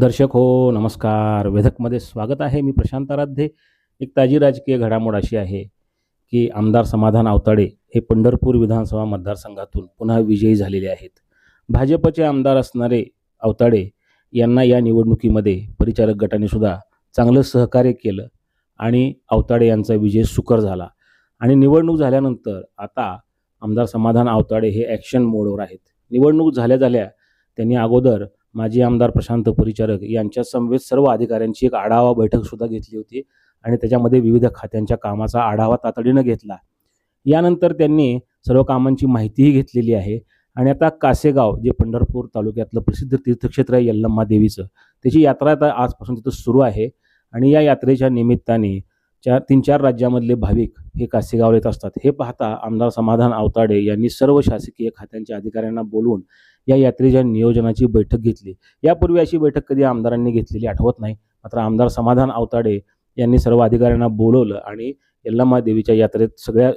दर्शक हो नमस्कार. वेधकमध्ये स्वागत आहे. मी प्रशांत आराध्ये. एक ताजी राजकीय घडामोड अशी आहे की आमदार समाधान आवताडे हे पंढरपूर विधानसभा मतदारसंघातून पुन्हा विजयी झालेले आहेत. भाजपचे आमदार असणारे आवताडे यांना या निवडणुकीमध्ये परिचारक गटाने सुद्धा चांगलं सहकार्य केलं आणि आवताडे यांचा विजय सुकर झाला. आणि निवडणूक झाल्यानंतर आता आमदार समाधान आवताडे हे ॲक्शन मोडवर आहेत. निवडणूक झाल्या झाल्या त्यांनी अगोदर माजी आमदार प्रशांत परिचारक यांच्या समवेत सर्व अधिकाऱ्यांची एक आढावा बैठक सुद्धा घेतली होती आणि त्याच्यामध्ये विविध खात्यांच्या कामाचा आढावा तातडीनं घेतला. यानंतर त्यांनी सर्व कामांची माहितीही घेतलेली आहे आणि आता कासेगाव जे पंढरपूर तालुक्यातलं प्रसिद्ध तीर्थक्षेत्र आहे यल्लम्मा देवीचं त्याची यात्रा आता आजपासून तिथं सुरू आहे आणि या यात्रेच्या निमित्ताने चार तीन चार राज्यामधले भाविक हे कासेगाव येत असतात. हे पाहता आमदार समाधान आवताडे यांनी सर्व शासकीय खात्यांच्या अधिकाऱ्यांना बोलवून या यात्रेच्या नियोजनाची बैठक घेतली. यापूर्वी अशी बैठक कधी आमदारांनी घेतलेली आठवत नाही. मात्र आमदार समाधान आवताडे यांनी सर्व अधिकाऱ्यांना बोलवलं आणि यल्लामा देवीच्या यात्रेत सगळ्या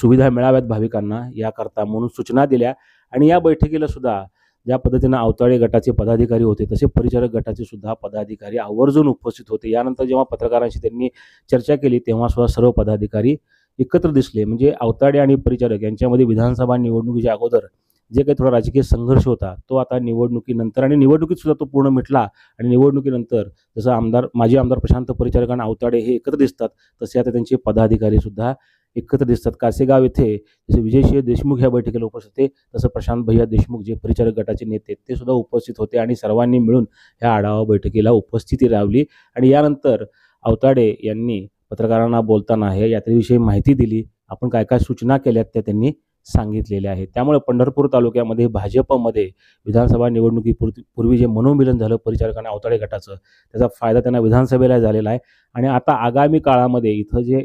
सुविधा मिळाव्यात भाविकांना याकरता म्हणून सूचना दिल्या. आणि या बैठकीला सुद्धा ज्या पद्धतीनं अवताळे गटाचे पदाधिकारी होते तसे परिचारक गटाचे सुद्धा पदाधिकारी आवर्जून उपस्थित होते. यानंतर जेव्हा पत्रकारांशी त्यांनी चर्चा केली तेव्हा सुद्धा सर्व पदाधिकारी एकत्र दिसले. म्हणजे अवताडे आणि परिचारक यांच्यामध्ये विधानसभा निवडणुकीच्या अगोदर जे काही थोडा राजकीय संघर्ष होता तो आता निवडणुकीनंतर आणि निवडणुकीत सुद्धा तो पूर्ण मिटला आणि निवडणुकीनंतर जसं आमदार माजी आमदार प्रशांत परिचारक आणि आवताडे हे एकत्र दिसतात तसे आता त्यांचे पदाधिकारी सुद्धा एकत्र दिसतात. कासेगाव येथे जसे विजयसिंह देशमुख या बैठकीला उपस्थित होते तसं प्रशांत भैया देशमुख जे परिचारक गटाचे नेते ते सुद्धा उपस्थित होते आणि सर्वांनी मिळून ह्या आढावा बैठकीला उपस्थिती रावली आणि यानंतर अवताडे यांनी पत्रकारांना बोलताना हे यात्रेविषयी माहिती दिली. आपण काय काय सूचना केल्यात त्या त्यांनी सांगितलेले आहे त्यामुळे पंढरपूर तालुक्यामध्ये भाजपमध्ये विधानसभा निवडणुकीपूर्वी पूर्वी जे मनोमिलन झालं परिचारकांना आणि गटाचं त्याचा फायदा त्यांना विधानसभेला झालेला आहे. आणि आता आगामी काळामध्ये इथं जे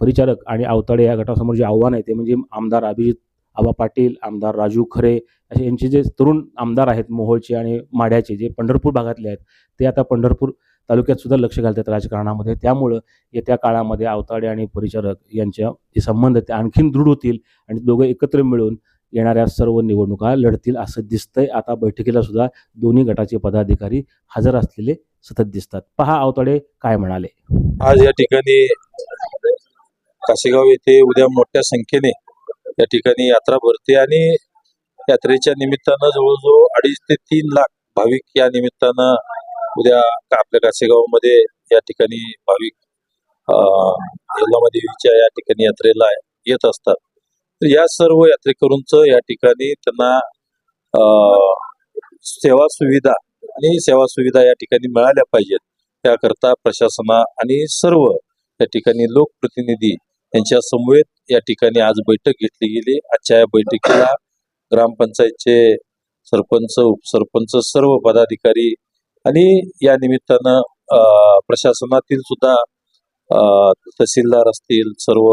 परिचारक आणि आवताडे या गटासमोर जे आव्हान आहे ते म्हणजे आमदार अभिजित आबा पाटील आमदार राजू खरे असे यांचे जे तरुण आमदार आहेत मोहोळचे आणि माढ्याचे जे पंढरपूर भागातले आहेत ते आता पंढरपूर तालुक्यात सुद्धा लक्ष घालतात राजकारणामध्ये. त्यामुळं येत्या काळामध्ये आवताडे आणि परिचारक यांच्या जे संबंध ते आणखीन दृढ होतील आणि दोघं एकत्र मिळून येणाऱ्या सर्व निवडणुका लढतील असं दिसतंय. आता बैठकीला सुद्धा दोन्ही गटाचे पदाधिकारी हजर असलेले सतत दिसतात. पहा आवताडे काय म्हणाले? आज या ठिकाणी कासेगाव येथे उद्या मोठ्या संख्येने या ठिकाणी यात्रा भरते आणि यात्रेच्या निमित्तानं जवळजवळ अडीच ते तीन लाख भाविक या निमित्तानं उद्या आपल्या कासेगावमध्ये या ठिकाणी भाविक देवीच्या या ठिकाणी यात्रेला येत असतात. तर या सर्व यात्रेकरूंच या ठिकाणी त्यांना अं, सेवा सुविधा आणि सेवा सुविधा या ठिकाणी मिळाल्या पाहिजेत. त्याकरता प्रशासना आणि सर्व या ठिकाणी लोकप्रतिनिधी यांच्या समवेत या ठिकाणी आज बैठक घेतली गेली. आजच्या या बैठकीला ग्रामपंचायतचे सरपंच उपसरपंच सर्व पदाधिकारी आणि या निमित्तानं प्रशासनातील सुद्धा तहसीलदार असतील सर्व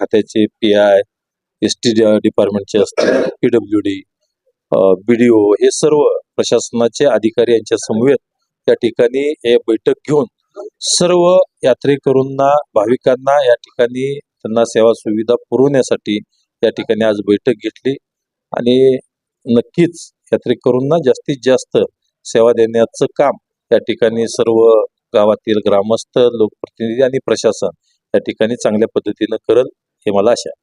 खात्याचे पी आय एस टी डिपार्टमेंटचे असतील पीडब्ल्यू डी बीडीओ हे सर्व प्रशासनाचे अधिकारी यांच्या समवेत त्या ठिकाणी हे बैठक घेऊन सर्व यात्रेकरूंना भाविकांना या ठिकाणी त्यांना सेवा सुविधा पुरवण्यासाठी या ठिकाणी आज बैठक घेतली. आणि नक्कीच यात्रेकरूंना जास्तीत जास्त सेवा देण्याचं काम या ठिकाणी सर्व गावातील ग्रामस्थ लोकप्रतिनिधी आणि प्रशासन या ठिकाणी चांगल्या पद्धतीनं करल हे मला आशा आहे.